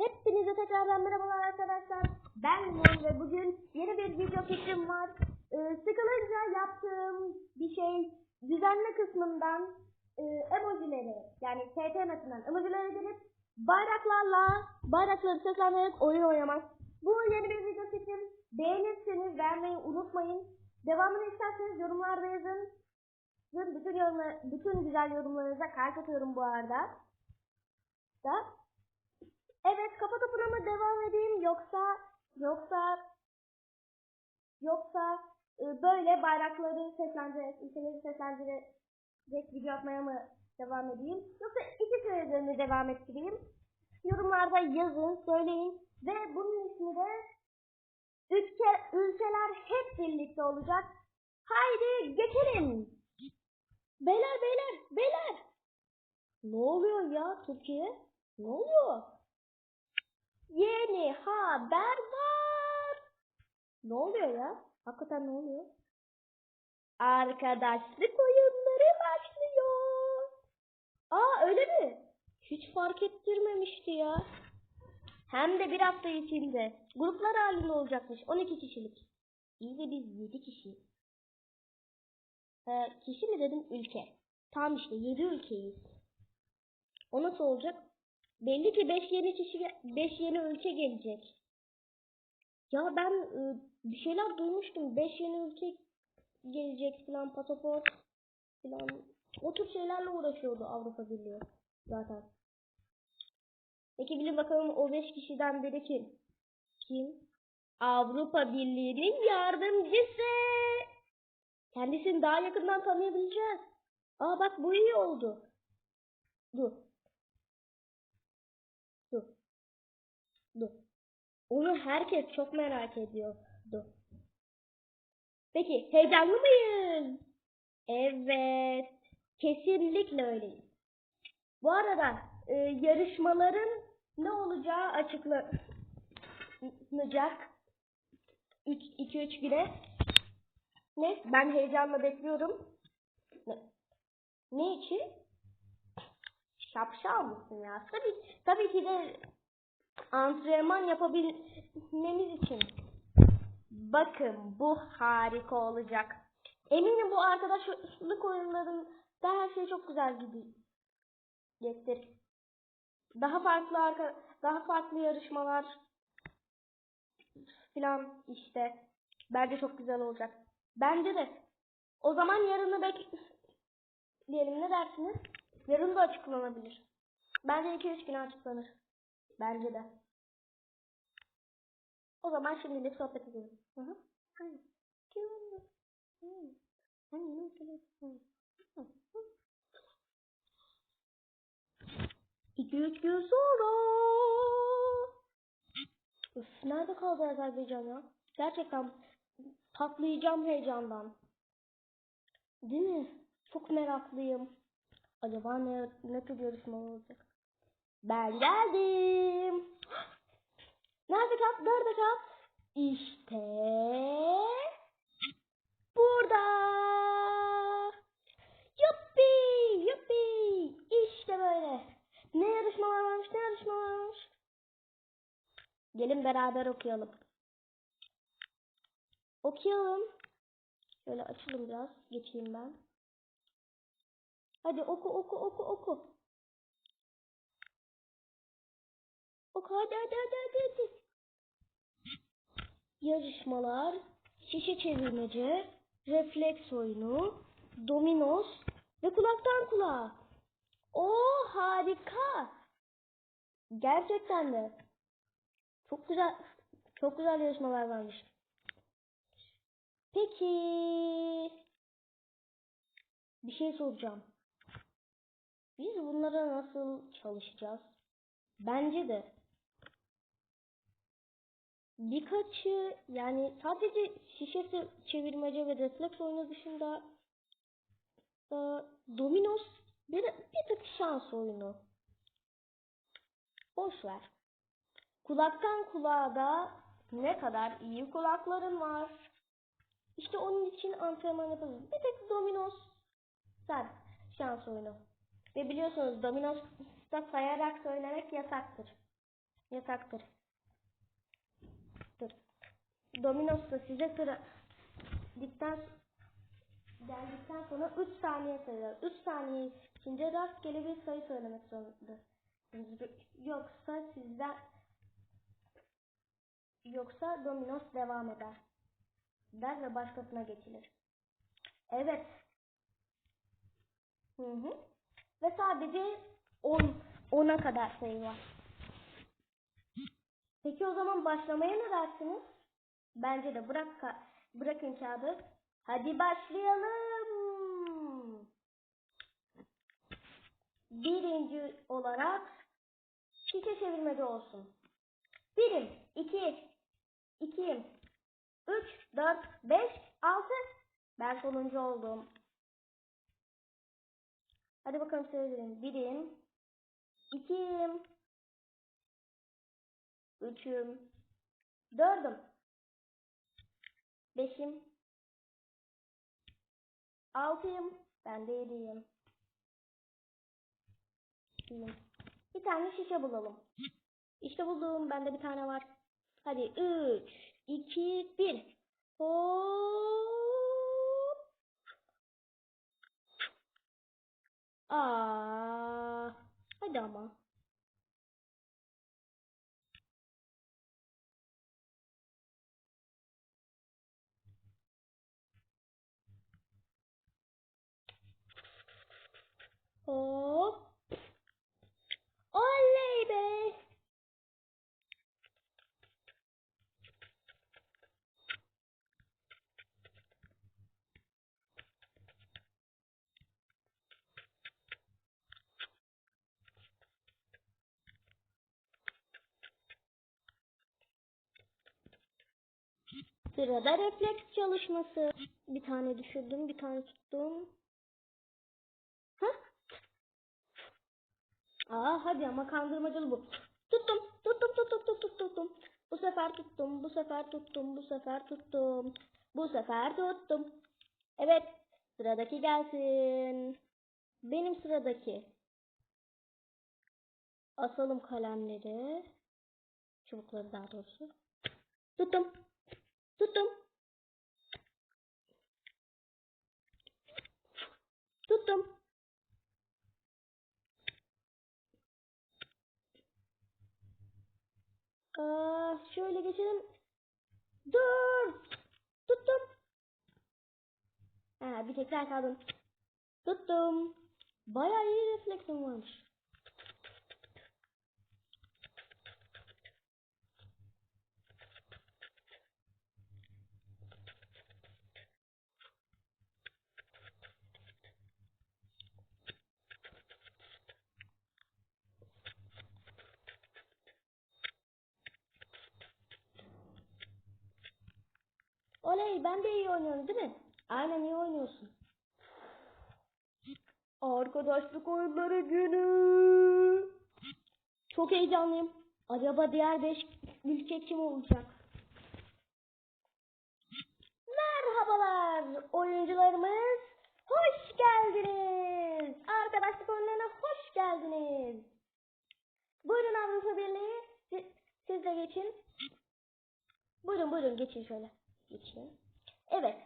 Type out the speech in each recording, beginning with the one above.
Hepinize tekrardan merhabalar arkadaşlar. Ben Limon ve bugün yeni bir video fikrim var. Ee, sıkılınca yaptığım bir şey düzenle kısmından e, emojileri yani TT metinden emojileri girip bayraklarla bayrakları seslendirerek oyun oynamak. Bu yeni bir video fikrim. Beğenirseniz beğenmeyi unutmayın. Devamını isterseniz yorumlarda yazın. Bütün yorumlar, bütün güzel yorumlarınıza kalp atıyorum bu arada. Da. Evet kafa topuna mı devam edeyim yoksa yoksa yoksa e, böyle bayrakları seslendirerek, ülkeleri seslendirerek video atmaya mı devam edeyim? Yoksa iki sürelerini devam ettireyim? Yorumlarda yazın, söyleyin ve bunun ismi de ülke, ülkeler hep birlikte olacak. Haydi geçelim. Beyler beyler beyler. Ne oluyor ya Türkiye? Ne oluyor? Yeni haber var. Ne oluyor ya? Hakikaten ne oluyor? Arkadaşlık oyunları başlıyor. Aa öyle mi? Hiç fark ettirmemişti ya. Hem de bir hafta içinde. Gruplar halinde olacakmış. 12 kişilik. İyi de biz 7 kişi. Ee, kişi mi dedim ülke. Tam işte 7 ülkeyiz. O nasıl olacak? Belli ki 5 yeni kişi 5 yeni ülke gelecek. Ya ben e, bir şeyler duymuştum. 5 yeni ülke gelecek falan pasaport falan. O tür şeylerle uğraşıyordu Avrupa Birliği zaten. Peki bilin bakalım o 5 kişiden biri kim? Kim? Avrupa Birliği'nin yardımcısı. Kendisini daha yakından tanıyabileceğiz. Aa bak bu iyi oldu. Dur. Onu herkes çok merak ediyor. Dur. Peki heyecanlı mıyız? Evet. Kesinlikle öyleyiz. Bu arada e, yarışmaların ne olacağı açıklanacak. 2-3 güne. Ne? Ben heyecanla bekliyorum. Ne, ne için? Şapşal mısın ya? Tabii, tabii ki de antrenman yapabilmemiz için. Bakın bu harika olacak. Eminim bu arkadaşlık oyunlarında her şey çok güzel gidecektir. Daha farklı arka, daha farklı yarışmalar filan işte. Bence çok güzel olacak. Bence de. O zaman yarını bekleyelim. Ne dersiniz? Yarın da açıklanabilir. Bence 2-3 güne açıklanır. Bence de. O zaman şimdilik sohbet edelim. Hı. Hı. İki üç gün sonra. Üf, nerede kaldı Azerbaycan ya? Gerçekten patlayacağım heyecandan. Değil mi? Çok meraklıyım. Acaba ne, ne tür yarışma olacak? Ben geldim. Nerede kal? Nerede kal? İşte burada. Yuppi, yuppi. İşte böyle. Ne yarışmalar varmış, ne yarışmalar varmış. Gelin beraber okuyalım. Okuyalım. Şöyle açalım biraz. Geçeyim ben. Hadi oku oku oku oku. Hadi hadi hadi hadi hadi. Yarışmalar, şişe çevirmece, refleks oyunu, dominos ve kulaktan kulağa. Oo harika. Gerçekten de. Çok güzel çok güzel yarışmalar varmış. Peki bir şey soracağım. Biz bunlara nasıl çalışacağız? Bence de birkaçı yani sadece şişe çevirmece ve refleks oyunu dışında e, dominos bir, bir tık şans oyunu. Boş ver. Kulaktan kulağa da ne kadar iyi kulakların var. İşte onun için antrenman yapabiliriz. Bir tek dominos sen şans oyunu. Ve biliyorsunuz dominosta sayarak söylemek yasaktır. Yasaktır. Dur. Domino's'ta size sıra dikten geldikten sonra 3 saniye sayıyor. 3 saniye içinde rastgele bir sayı söylemek zorundasınız. Yoksa sizden yoksa Dominos devam eder. Der ve başkasına geçilir. Evet. Hı hı. Ve sadece 10 10'a kadar sayı var. Peki o zaman başlamaya ne dersiniz? Bence de bırak ka- bırakın kağıdı. Hadi başlayalım. Birinci olarak şişe çevirmede olsun. Birim, iki, ikiyim, üç, dört, beş, altı. Ben sonuncu oldum. Hadi bakalım söyleyelim. Birim, ikiyim, üçüm, dördüm, beşim, altıyım, ben de yediyim. Bir tane şişe bulalım. İşte buldum. Bende bir tane var. Hadi 3, 2, 1. Hop. Aa, hadi ama. Hop. Oley be. Sırada refleks çalışması. Bir tane düşürdüm, bir tane tuttum. Aa hadi ama kandırmacalı bu. Tuttum, tuttum, tuttum, tuttum, tuttum. Bu sefer tuttum, bu sefer tuttum, bu sefer tuttum. Bu sefer tuttum. Evet, sıradaki gelsin. Benim sıradaki. Asalım kalemleri. Çubukları daha doğrusu. Tuttum. Tuttum. Tuttum. Şöyle geçelim. Dur. Tuttum. Ha, bir tekrar kaldım. Tuttum. Bayağı iyi refleksim varmış. Oley ben de iyi oynuyorum değil mi? Aynen iyi oynuyorsun. Arkadaşlık oyunları günü. Çok heyecanlıyım. Acaba diğer 5 ülke kim olacak? Merhabalar oyuncularımız. Hoş geldiniz. Arkadaşlık oyunlarına hoş geldiniz. Buyurun Avrupa Birliği. Siz, de geçin. Buyurun buyurun geçin şöyle. Geçin. Evet.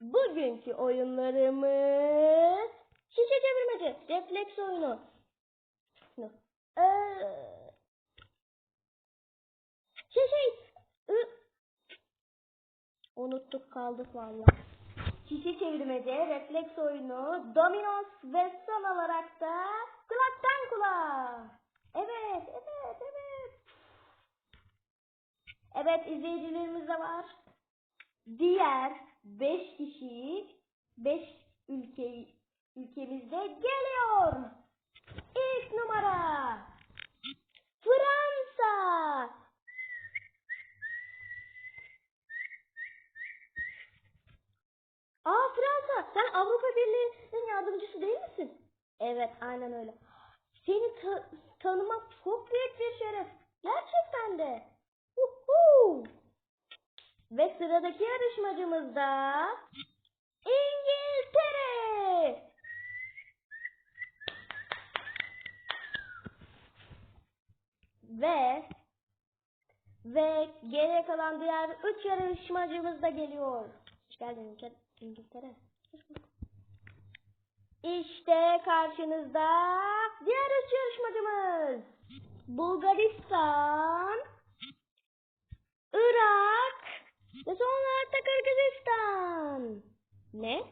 Bugünkü oyunlarımız şişe çevirmeci, refleks oyunu. Ee, şey şey. ı- Unuttuk kaldık valla. Şişe çevirmece, refleks oyunu, dominos ve son olarak da kulaktan kulağa. Evet, evet, evet. Evet izleyicilerimiz de var. Diğer 5 kişi 5 ülke ülkemizde geliyor. İlk numara Fransa. Aa Fransa, sen Avrupa Birliği'nin yardımcısı değil misin? Evet, aynen öyle. Seni ta- tanımak çok büyük bir şeref. Gerçekten de. Uhu. Ve sıradaki yarışmacımız da İngiltere. Ve Ve geriye kalan diğer üç yarışmacımız da geliyor. Hoş geldin İngil- İngiltere. İşte karşınızda diğer üç yarışmacımız. Bulgaristan, Irak ve son olarak da Kırgızistan. Ne?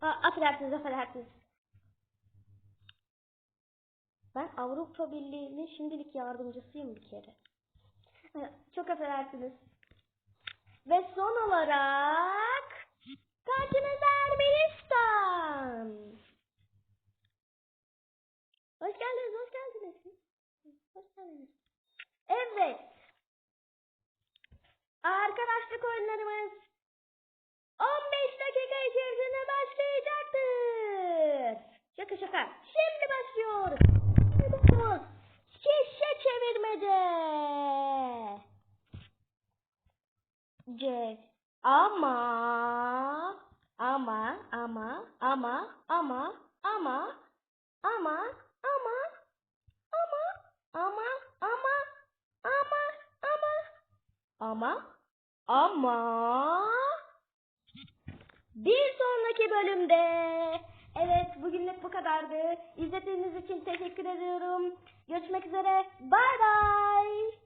Aa, affedersiniz, affedersiniz. Ben Avrupa Birliği'nin şimdilik yardımcısıyım bir kere. Ha, Çok affedersiniz. Ve son olarak karşınızda Ermenistan. Hoş geldiniz, hoş geldiniz. Hoş geldiniz. Evet. Arkadaşlık oyunlarımız 15 dakika içerisinde başlayacaktır. Şaka şaka. Şimdi başlıyor. Şişe çevirmece. C. Ama ama ama ama ama ama ama ama ama ama ama ama ama ama ama bir sonraki bölümde evet bugünlük bu kadardı. İzlediğiniz için teşekkür ediyorum. Görüşmek üzere. Bay bay.